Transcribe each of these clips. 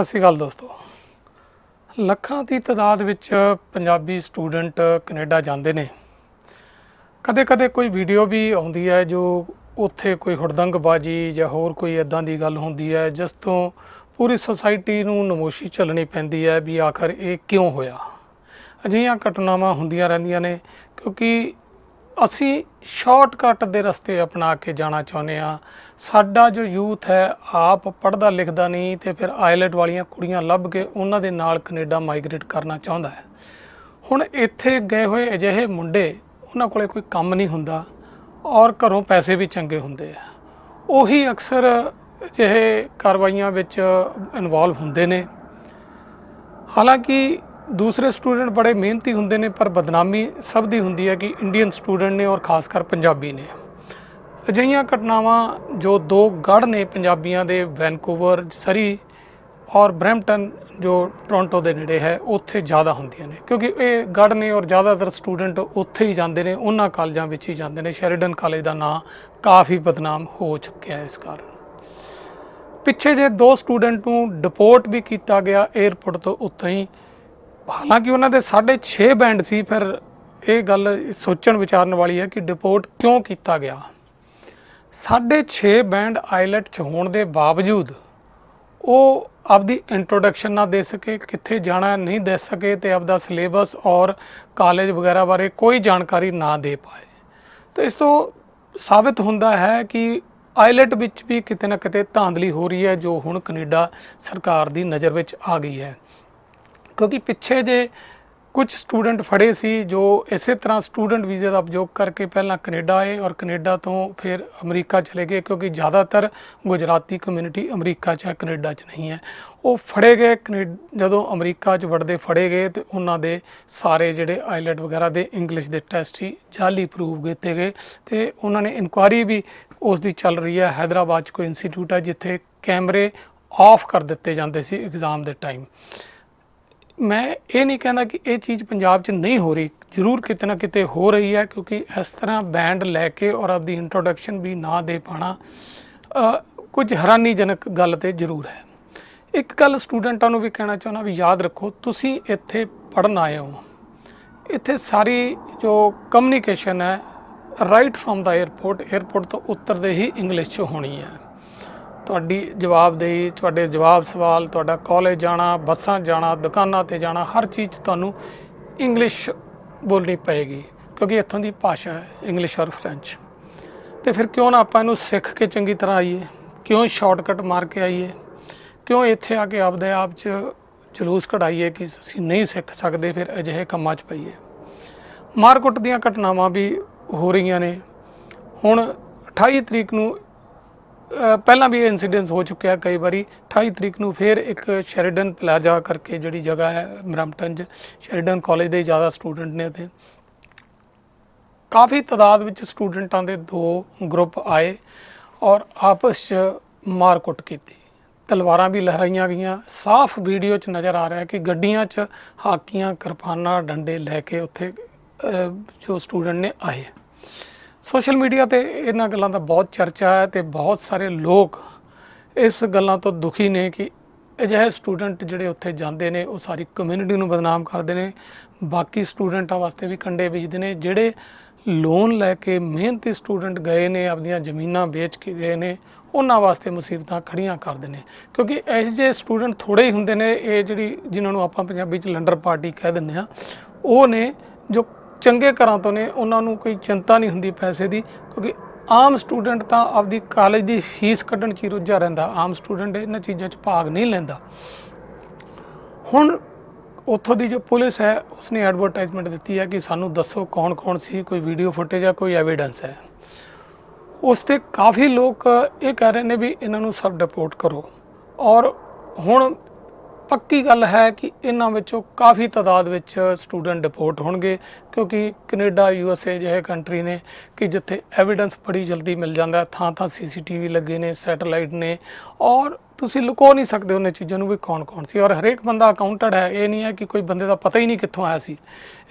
ਸਤਿ ਸ਼੍ਰੀ ਅਕਾਲ ਦੋਸਤੋ। ਲੱਖਾਂ ਦੀ ਤਾਦਾਦ ਵਿੱਚ ਪੰਜਾਬੀ ਸਟੂਡੈਂਟ ਕੈਨੇਡਾ ਜਾਂਦੇ ਨੇ। ਕਦੇ-ਕਦੇ ਕੋਈ ਵੀਡੀਓ ਵੀ ਆਉਂਦੀ ਹੈ ਜੋ ਉੱਥੇ ਕੋਈ ਹੁੜਦੰਗਬਾਜੀ ਜਾਂ ਹੋਰ ਕੋਈ ਇਦਾਂ ਦੀ ਗੱਲ ਹੁੰਦੀ ਹੈ, ਜਿਸ ਤੋਂ ਪੂਰੀ ਸੋਸਾਇਟੀ ਨੂੰ ਨਮੋਸ਼ੀ ਚੱਲਣੀ ਪੈਂਦੀ ਹੈ ਵੀ ਆਖਰ ਇਹ ਕਿਉਂ ਹੋਇਆ? ਅਜਿਹੀਆਂ ਘਟਨਾਵਾਂ ਹੁੰਦੀਆਂ ਰਹਿੰਦੀਆਂ ਨੇ ਕਿਉਂਕਿ ਅਸੀਂ ਸ਼ਾਰਟਕਟ ਦੇ ਰਸਤੇ ਅਪਣਾ ਕੇ ਜਾਣਾ ਚਾਹੁੰਦੇ ਆ ਸਾਡਾ ਜੋ ਯੂਥ ਹੈ, ਆਪ ਪੜ੍ਹਦਾ ਲਿਖਦਾ ਨਹੀਂ ਤੇ ਫਿਰ ਆਇਲਟ ਵਾਲੀਆਂ ਕੁੜੀਆਂ ਲੱਭ ਕੇ ਉਹਨਾਂ ਦੇ ਨਾਲ ਕੈਨੇਡਾ ਮਾਈਗ੍ਰੇਟ ਕਰਨਾ ਚਾਹੁੰਦਾ ਹੈ। ਹੁਣ ਇੱਥੇ ਗਏ ਹੋਏ ਅਜਿਹੇ ਮੁੰਡੇ, ਉਹਨਾਂ ਕੋਲੇ ਕੋਈ ਕੰਮ ਨਹੀਂ ਹੁੰਦਾ ਔਰ ਘਰੋਂ ਪੈਸੇ ਵੀ ਚੰਗੇ ਹੁੰਦੇ ਆ। ਉਹੀ ਅਕਸਰ ਅਜਿਹੇ ਕਾਰਵਾਈਆਂ ਵਿੱਚ ਇਨਵੋਲਵ ਹੁੰਦੇ ਨੇ। ਹਾਲਾਂਕਿ ਦੂਸਰੇ ਸਟੂਡੈਂਟ ਬੜੇ ਮਿਹਨਤੀ ਹੁੰਦੇ ਨੇ, ਪਰ ਬਦਨਾਮੀ ਸਭ ਦੀ ਹੁੰਦੀ ਹੈ ਕਿ ਇੰਡੀਅਨ ਸਟੂਡੈਂਟ ਨੇ ਔਰ ਖਾਸ ਕਰ ਪੰਜਾਬੀ ਨੇ। ਅਜਿਹੀਆਂ ਘਟਨਾਵਾਂ ਜੋ ਦੋ ਗੜ ਨੇ ਪੰਜਾਬੀਆਂ ਦੇ, ਵੈਨਕੂਵਰ, ਸਰੀ ਔਰ ਬਰੈਂਪਟਨ, ਜੋ ਟੋਰਾਂਟੋ ਦੇ ਨੇੜੇ ਹੈ, ਉੱਥੇ ਜ਼ਿਆਦਾ ਹੁੰਦੀਆਂ ਨੇ। ਕਿਉਂਕਿ ਇਹ ਗੜ ਨੇ ਔਰ ਜ਼ਿਆਦਾਤਰ ਸਟੂਡੈਂਟ ਉੱਥੇ ਹੀ ਜਾਂਦੇ ਨੇ, ਉਹਨਾਂ ਕਾਲਜਾਂ ਵਿੱਚ ਹੀ ਜਾਂਦੇ ਨੇ। ਸ਼ੈਰੀਡਨ ਕਾਲਜ ਦਾ ਨਾਂ ਕਾਫੀ ਬਦਨਾਮ ਹੋ ਚੁੱਕਿਆ ਹੈ ਇਸ ਕਾਰਨ। ਪਿੱਛੇ ਜੇ ਦੋ ਸਟੂਡੈਂਟ ਨੂੰ ਡਿਪੋਰਟ ਵੀ ਕੀਤਾ ਗਿਆ 에ਅਰਪੋਰਟ ਤੋਂ ਉੱਥੇ ਹੀ ਹਾਲਾਂਕਿ ਉਹਨਾਂ ਦੇ 6.5 ਬੈਂਡ ਸੀ, ਫਿਰ ਇਹ ਗੱਲ ਸੋਚਣ ਵਿਚਾਰਨ ਵਾਲੀ ਹੈ ਕਿ ਡਿਪੋਰਟ ਕਿਉਂ ਕੀਤਾ ਗਿਆ? 6.5 ਬੈਂਡ ਆਇਲਟ ਚ ਹੋਣ ਦੇ ਬਾਵਜੂਦ ਉਹ ਆਪਦੀ ਇੰਟਰੋਡਕਸ਼ਨ ਨਾ ਦੇ ਸਕੇ, ਕਿੱਥੇ ਜਾਣਾ ਨਹੀਂ ਦੇ ਸਕੇ ਤੇ ਆਪਦਾ ਸਿਲੇਬਸ ਔਰ ਕਾਲਜ ਵਗੈਰਾ ਬਾਰੇ ਕੋਈ ਜਾਣਕਾਰੀ ਨਾ ਦੇ ਪਾਏ। ਤਾਂ ਇਸ ਤੋਂ ਸਾਬਿਤ ਹੁੰਦਾ ਹੈ ਕਿ ਆਇਲਟ ਵਿੱਚ ਵੀ ਕਿਤੇ ਨਾ ਕਿਤੇ ਧਾਂਦਲੀ ਹੋ ਰਹੀ ਹੈ, ਜੋ ਹੁਣ ਕੈਨੇਡਾ ਸਰਕਾਰ ਦੀ ਨਜ਼ਰ ਵਿੱਚ ਆ ਗਈ ਹੈ। ਕਿਉਂਕਿ ਪਿੱਛੇ ਜੇ ਕੁਝ ਸਟੂਡੈਂਟ ਫੜੇ ਸੀ ਜੋ ਇਸੇ ਤਰ੍ਹਾਂ ਸਟੂਡੈਂਟ ਵੀਜ਼ੇ ਦਾ ਉਪਯੋਗ ਕਰਕੇ ਪਹਿਲਾਂ ਕੈਨੇਡਾ ਆਏ ਔਰ ਕੈਨੇਡਾ ਤੋਂ ਫਿਰ ਅਮਰੀਕਾ ਚਲੇ ਗਏ, ਕਿਉਂਕਿ ਜ਼ਿਆਦਾਤਰ ਗੁਜਰਾਤੀ ਕਮਿਊਨਿਟੀ ਅਮਰੀਕਾ 'ਚ ਹੈ, ਕੈਨੇਡਾ 'ਚ ਨਹੀਂ ਹੈ। ਉਹ ਫੜੇ ਗਏ ਜਦੋਂ ਅਮਰੀਕਾ 'ਚ ਵੜਦੇ ਫੜੇ ਗਏ ਤੇ ਉਹਨਾਂ ਦੇ ਸਾਰੇ ਜਿਹੜੇ ਆਈਲੈਟ ਵਗੈਰਾ ਦੇ ਇੰਗਲਿਸ਼ ਦੇ ਟੈਸਟ ਹੀ ਜਾਲੀ ਪ੍ਰੂਵ ਕੀਤੇ ਗਏ ਤੇ ਉਹਨਾਂ ਨੇ ਇਨਕੁਆਰੀ ਵੀ ਉਸ ਦੀ ਚੱਲ ਰਹੀ ਹੈ। ਹైదరాబాద్ 'ਚ ਕੋਈ ਇੰਸਟੀਚਿਊਟ ਹੈ ਜਿੱਥੇ ਕੈਮਰੇ ਆਫ ਕਰ ਦਿੱਤੇ ਜਾਂਦੇ ਸੀ ਐਗਜ਼ਾਮ ਦੇ ਟਾਈਮ ਮੈਂ ਇਹ ਨਹੀਂ ਕਹਿੰਦਾ ਕਿ ਇਹ ਚੀਜ਼ ਪੰਜਾਬ 'ਚ ਨਹੀਂ ਹੋ ਰਹੀ। ਜ਼ਰੂਰ ਕਿਤੇ ਨਾ ਕਿਤੇ ਹੋ ਰਹੀ ਹੈ ਕਿਉਂਕਿ ਇਸ ਤਰ੍ਹਾਂ ਬੈਂਡ ਲੈ ਕੇ ਔਰ ਆਪਦੀ ਇੰਟਰੋਡਕਸ਼ਨ ਵੀ ਨਾ ਦੇ ਪਾਣਾ ਕੁਝ ਹੈਰਾਨੀਜਨਕ ਗੱਲ ਤੇ ਜ਼ਰੂਰ ਹੈ। ਇੱਕ ਗੱਲ ਸਟੂਡੈਂਟਾਂ ਨੂੰ ਵੀ ਕਹਿਣਾ ਚਾਹੁੰਦਾ ਵੀ ਯਾਦ ਰੱਖੋ, ਤੁਸੀਂ ਇੱਥੇ ਪੜਨ ਆਏ ਹੋ। ਇੱਥੇ ਸਾਰੀ ਜੋ ਕਮਿਊਨੀਕੇਸ਼ਨ ਹੈ ਰਾਈਟ ਫਰਮ ਦਾ 에ਅਰਪੋਰਟ 에ਅਰਪੋਰਟ ਤੋਂ ਉੱਤਰਦੇ ਹੀ ਇੰਗਲਿਸ਼ 'ਚ ਹੋਣੀ ਹੈ। ਤੁਹਾਡੀ ਜਵਾਬਦੇਹੀ, ਤੁਹਾਡੇ ਜਵਾਬ ਸਵਾਲ, ਤੁਹਾਡਾ ਕਾਲਜ ਜਾਣਾ, ਬੱਸਾਂ ਜਾਣਾ, ਦੁਕਾਨਾਂ ਤੇ ਜਾਣਾ, ਹਰ ਚੀਜ਼ 'ਚ ਤੁਹਾਨੂੰ ਇੰਗਲਿਸ਼ ਬੋਲਣੀ ਪਏਗੀ, ਕਿਉਂਕਿ ਇੱਥੋਂ ਦੀ ਭਾਸ਼ਾ ਹੈ ਇੰਗਲਿਸ਼ ਔਰ ਫ੍ਰੈਂਚ ਤੇ ਫਿਰ ਕਿਉਂ ਨਾ ਆਪਾਂ ਇਹਨੂੰ ਸਿੱਖ ਕੇ ਚੰਗੀ ਤਰ੍ਹਾਂ ਆਈਏ? ਕਿਉਂ ਸ਼ਾਰਟਕਟ ਮਾਰ ਕੇ ਆਈਏ? ਕਿਉਂ ਇੱਥੇ ਆ ਕੇ ਆਪਦੇ ਆਪ 'ਚ ਜਲੂਸ ਕਢਾਈਏ ਕਿ ਅਸੀਂ ਨਹੀਂ ਸਿੱਖ ਸਕਦੇ, ਫਿਰ ਅਜਿਹੇ ਕੰਮਾਂ 'ਚ ਪਈਏ? ਮਾਰਕੁੱਟ ਦੀਆਂ ਘਟਨਾਵਾਂ ਵੀ ਹੋ ਰਹੀਆਂ ਨੇ। ਹੁਣ 28 ਤਰੀਕ ਨੂੰ ਪਹਿਲਾਂ ਵੀ ਇਹ ਇਨਸੀਡੈਂਸ ਹੋ ਚੁੱਕਿਆ ਕਈ ਵਾਰੀ। 28 ਤਰੀਕ ਨੂੰ ਫਿਰ ਇੱਕ ਸ਼ੈਰੀਡਨ ਪਲਾਜ਼ਾ ਕਰਕੇ ਜਿਹੜੀ ਜਗ੍ਹਾ ਹੈ ਬਰੈਂਪਟਨ 'ਚ ਸ਼ੈਰੀਡਨ ਕਾਲਜ ਦੇ ਜ਼ਿਆਦਾ ਸਟੂਡੈਂਟ ਨੇ ਉੱਥੇ। ਕਾਫੀ ਤਾਦਾਦ ਵਿੱਚ ਸਟੂਡੈਂਟਾਂ ਦੇ ਦੋ ਗਰੁੱਪ ਆਏ ਔਰ ਆਪਸ 'ਚ ਮਾਰਕੁੱਟ ਕੀਤੀ। ਤਲਵਾਰਾਂ ਵੀ ਲਹਿਰਾਈਆਂ ਗਈਆਂ। ਸਾਫ਼ ਵੀਡੀਓ 'ਚ ਨਜ਼ਰ ਆ ਰਿਹਾ ਕਿ ਗੱਡੀਆਂ 'ਚ ਹਾਕੀਆਂ ਕਿਰਪਾਨਾਂ, ਡੰਡੇ ਲੈ ਕੇ ਉੱਥੇ ਜੋ ਸਟੂਡੈਂਟ ਨੇ ਆਏ। ਸੋਸ਼ਲ ਮੀਡੀਆ ਤੇ ਇਹਨਾਂ ਗੱਲਾਂ ਦਾ ਬਹੁਤ ਚਰਚਾ ਹੈ ਤੇ ਬਹੁਤ ਸਾਰੇ ਲੋਕ ਇਸ ਗੱਲਾਂ ਤੋਂ ਦੁਖੀ ਨੇ ਕਿ ਅਜਿਹੇ ਸਟੂਡੈਂਟ ਜਿਹੜੇ ਉੱਥੇ ਜਾਂਦੇ ਨੇ, ਉਹ ਸਾਰੀ ਕਮਿਊਨਿਟੀ ਨੂੰ ਬਦਨਾਮ ਕਰਦੇ ਨੇ। ਬਾਕੀ ਸਟੂਡੈਂਟਾਂ ਵਾਸਤੇ ਵੀ ਕੰਡੇ ਬੀਜਦੇ ਨੇ। ਜਿਹੜੇ ਲੋਨ ਲੈ ਕੇ ਮਿਹਨਤੀ ਸਟੂਡੈਂਟ ਗਏ ਨੇ, ਆਪਣੀਆਂ ਜ਼ਮੀਨਾਂ ਵੇਚ ਕੇ ਗਏ ਨੇ, ਉਹਨਾਂ ਵਾਸਤੇ ਮੁਸੀਬਤਾਂ ਖੜੀਆਂ ਕਰਦੇ ਨੇ। ਕਿਉਂਕਿ ਇਹੋ ਜਿਹੇ ਸਟੂਡੈਂਟ ਥੋੜੇ ਹੀ ਹੁੰਦੇ ਨੇ, ਇਹ ਜਿਹੜੀ ਜਿਨ੍ਹਾਂ ਨੂੰ ਆਪਾਂ ਪੰਜਾਬੀ ਚ ਲੰਡਰ ਪਾਰਟੀ ਕਹਿ ਦਿੰਦੇ ਆ ਉਹ ਨੇ ਜੋ ਚੰਗੇ ਘਰਾਂ ਤੋਂ ਨੇ, ਉਹਨਾਂ ਨੂੰ ਕੋਈ ਚਿੰਤਾ ਨਹੀਂ ਹੁੰਦੀ ਪੈਸੇ ਦੀ, ਕਿਉਂਕਿ ਆਮ ਸਟੂਡੈਂਟ ਤਾਂ ਆਪਦੀ ਕਾਲਜ ਦੀ ਫੀਸ ਕੱਢਣ 'ਚ ਹੀ ਰੁੱਝਾ ਰਹਿੰਦਾ, ਆਮ ਸਟੂਡੈਂਟ ਇਹਨਾਂ ਚੀਜ਼ਾਂ 'ਚ ਭਾਗ ਨਹੀਂ ਲੈਂਦਾ। ਹੁਣ ਉੱਥੋਂ ਦੀ ਜੋ ਪੁਲਿਸ ਹੈ, ਉਸਨੇ ਐਡਵਰਟਾਈਜ਼ਮੈਂਟ ਦਿੱਤੀ ਹੈ ਕਿ ਸਾਨੂੰ ਦੱਸੋ ਕੌਣ-ਕੌਣ ਸੀ, ਕੋਈ ਵੀਡੀਓ ਫੁਟੇਜ ਜਾਂ ਕੋਈ ਐਵੀਡੈਂਸ ਹੈ। ਉਸ ਤੇ ਕਾਫੀ ਲੋਕ ਇਹ ਕਹਿ ਰਹੇ ਨੇ ਵੀ ਇਹਨਾਂ ਨੂੰ ਸਭ ਡਿਪੋਰਟ ਕਰੋ। ਔਰ ਹੁਣ ਪੱਕੀ ਗੱਲ ਹੈ ਕਿ ਇਹਨਾਂ ਵਿੱਚੋਂ ਕਾਫੀ ਤਾਦਾਦ ਵਿੱਚ ਸਟੂਡੈਂਟ ਡਿਪੋਰਟ ਹੋਣਗੇ, ਕਿਉਂਕਿ ਕੈਨੇਡਾ, ਯੂ ਐਸ ਏ ਜਿਹੇ ਕੰਟਰੀ ਨੇ ਕਿ ਜਿੱਥੇ ਐਵੀਡੈਂਸ ਬੜੀ ਜਲਦੀ ਮਿਲ ਜਾਂਦਾ ਥਾਂ ਥਾਂ ਸੀਸੀਟੀਵੀ ਲੱਗੇ ਨੇ, ਸੈਟੇਲਾਈਟ ਨੇ, ਔਰ ਤੁਸੀਂ ਲੁਕੋ ਨਹੀਂ ਸਕਦੇ ਉਹਨਾਂ ਚੀਜ਼ਾਂ ਨੂੰ ਵੀ ਕੌਣ-ਕੌਣ ਸੀ, ਔਰ ਹਰੇਕ ਬੰਦਾ ਅਕਾਊਂਟਡ ਹੈ, ਇਹ ਨਹੀਂ ਹੈ ਕਿ ਕੋਈ ਬੰਦੇ ਦਾ ਪਤਾ ਹੀ ਨਹੀਂ ਕਿੱਥੋਂ ਆਇਆ ਸੀ।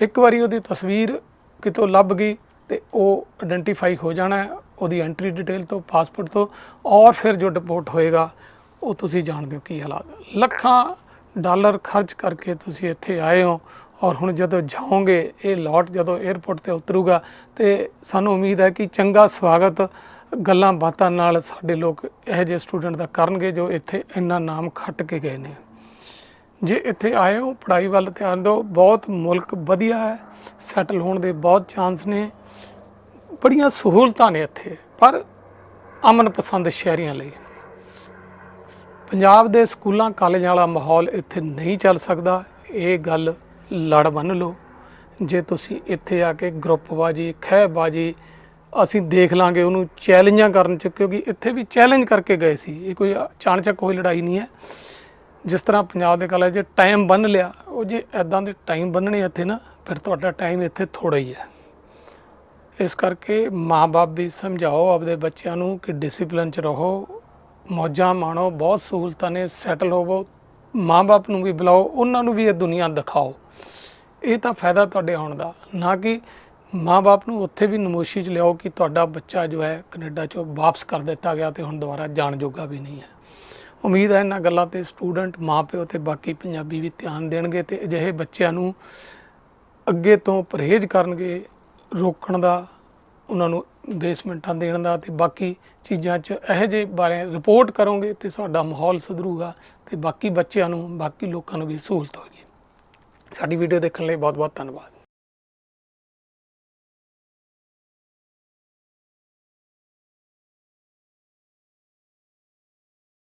ਇੱਕ ਵਾਰੀ ਉਹਦੀ ਤਸਵੀਰ ਕਿਤੋਂ ਲੱਭ ਗਈ ਤੇ ਉਹ ਆਇਡੈਂਟੀਫਾਈ ਹੋ ਜਾਣਾ ਉਹਦੀ ਐਂਟਰੀ ਡਿਟੇਲ ਤੋਂ ਪਾਸਪੋਰਟ ਤੋਂ, ਔਰ ਫਿਰ ਜੋ ਡਿਪੋਰਟ ਹੋਏਗਾ, ਉਹ ਤੁਸੀਂ ਜਾਣਦੇ ਹੋ ਕੀ ਹਾਲਾਤ। ਲੱਖਾਂ ਡਾਲਰ ਖਰਚ ਕਰਕੇ ਤੁਸੀਂ ਇੱਥੇ ਆਏ ਹੋ ਔਰ ਹੁਣ ਜਦੋਂ ਜਾਓਗੇ, ਇਹ ਲੋਟ ਜਦੋਂ 에ਅਰਪੋਰਟ ਤੇ ਉਤਰੂਗਾ, ਤੇ ਸਾਨੂੰ ਉਮੀਦ ਹੈ ਕਿ ਚੰਗਾ ਸਵਾਗਤ ਗੱਲਾਂ ਬਾਤਾਂ ਨਾਲ ਸਾਡੇ ਲੋਕ ਇਹੋ ਜਿਹੇ ਸਟੂਡੈਂਟ ਦਾ ਕਰਨਗੇ ਜੋ ਇੱਥੇ ਇੰਨਾ ਨਾਮ ਖੱਟ ਕੇ ਗਏ ਨੇ। ਜੇ ਇੱਥੇ ਆਏ ਹੋ, ਪੜ੍ਹਾਈ ਵੱਲ ਧਿਆਨ ਦਿਓ, ਬਹੁਤ ਮੁਲਕ ਵਧੀਆ ਹੈ ਸੈਟਲ ਹੋਣ ਦੇ ਬਹੁਤ ਚਾਂਸ ਨੇ, ਬੜੀਆਂ ਸਹੂਲਤਾਂ ਨੇ ਇੱਥੇ, ਪਰ ਅਮਨ ਪਸੰਦ ਸ਼ਹਿਰੀਆਂ ਲਈ। ਪੰਜਾਬ ਦੇ ਸਕੂਲਾਂ, ਕਾਲਜਾਂ ਵਾਲਾ ਮਾਹੌਲ ਇੱਥੇ ਨਹੀਂ ਚੱਲ ਸਕਦਾ। ਇਹ ਗੱਲ ਲੜ ਬੰਨ ਲਓ। ਜੇ ਤੁਸੀਂ ਇੱਥੇ ਆ ਕੇ ਗਰੁੱਪਬਾਜੀ, ਖਹਿਬਾਜੀ ਅਸੀਂ ਦੇਖ ਲਾਂਗੇ, ਉਹਨੂੰ ਚੈਲੰਜਾਂ ਕਰਨ ਚ, ਕਿਉਂਕਿ ਇੱਥੇ ਵੀ ਚੈਲੰਜ ਕਰਕੇ ਗਏ ਸੀ। ਇਹ ਕੋਈ ਅਚਾਨਚਕ ਕੋਈ ਲੜਾਈ ਨਹੀਂ ਹੈ। ਜਿਸ ਤਰ੍ਹਾਂ ਪੰਜਾਬ ਦੇ ਕਾਲਜ 'ਚ ਟਾਈਮ ਬੰਨ ਲਿਆ, ਉਹ ਜੇ ਐਦਾਂ ਦੇ ਟਾਈਮ ਬੰਨਣੇ ਇੱਥੇ ਨਾ, ਫਿਰ ਤੁਹਾਡਾ ਟਾਈਮ ਇੱਥੇ ਥੋੜਾ ਹੀ ਹੈ। ਇਸ ਕਰਕੇ ਮਾਪੇ ਵੀ ਸਮਝਾਓ ਆਪਦੇ ਬੱਚਿਆਂ ਨੂੰ ਕਿ ਡਿਸਪਲਿਨ 'ਚ ਰਹੋ। ਮੌਜਾਂ ਮਾਣੋ, ਬਹੁਤ ਸਹੂਲਤਾਂ ਨੇ ਸੈਟਲ ਹੋਵੋ। ਮਾਂ ਬਾਪ ਨੂੰ ਵੀ ਬੁਲਾਓ, ਉਹਨਾਂ ਨੂੰ ਵੀ ਇਹ ਦੁਨੀਆ ਦਿਖਾਓ। ਇਹ ਤਾਂ ਫਾਇਦਾ ਤੁਹਾਡੇ ਆਉਣ ਦਾ। ਨਾ ਕਿ ਮਾਂ ਬਾਪ ਨੂੰ ਉੱਥੇ ਵੀ ਨਮੋਸ਼ੀ 'ਚ ਲਿਆਓ ਕਿ ਤੁਹਾਡਾ ਬੱਚਾ ਜੋ ਹੈ ਕੈਨੇਡਾ 'ਚੋਂ ਵਾਪਸ ਕਰ ਦਿੱਤਾ ਗਿਆ ਤੇ ਹੁਣ ਦੁਬਾਰਾ ਜਾਣ ਜੋਗਾ ਵੀ ਨਹੀਂ ਹੈ। ਉਮੀਦ ਹੈ ਇਹਨਾਂ ਗੱਲਾਂ ਤੇ ਸਟੂਡੈਂਟ, ਮਾਪਿਓ ਤੇ ਬਾਕੀ ਪੰਜਾਬੀ ਵੀ ਧਿਆਨ ਦੇਣਗੇ ਤੇ ਅਜਿਹੇ ਬੱਚਿਆਂ ਨੂੰ ਅੱਗੇ ਤੋਂ ਪਰਹੇਜ਼ ਕਰਨਗੇ, ਰੋਕਣ ਦਾ ਉਹਨਾਂ ਨੂੰ ਬੇਸਮੈਂਟਾਂ ਦੇਣ ਦਾ ਤੇ ਬਾਕੀ ਚੀਜ਼ਾਂ 'ਚ ਇਹੋ ਜਿਹੇ ਬਾਰੇ ਰਿਪੋਰਟ ਕਰੋਗੇ ਤੇ ਸਾਡਾ ਮਾਹੌਲ ਸੁਧਰੂਗਾ ਤੇ ਬਾਕੀ ਬੱਚਿਆਂ ਨੂੰ, ਬਾਕੀ ਲੋਕਾਂ ਨੂੰ ਵੀ ਸਹੂਲਤ ਹੋਏਗੀ। ਸਾਡੀ ਵੀਡੀਓ ਦੇਖਣ ਲਈ ਬਹੁਤ ਬਹੁਤ ਧੰਨਵਾਦ।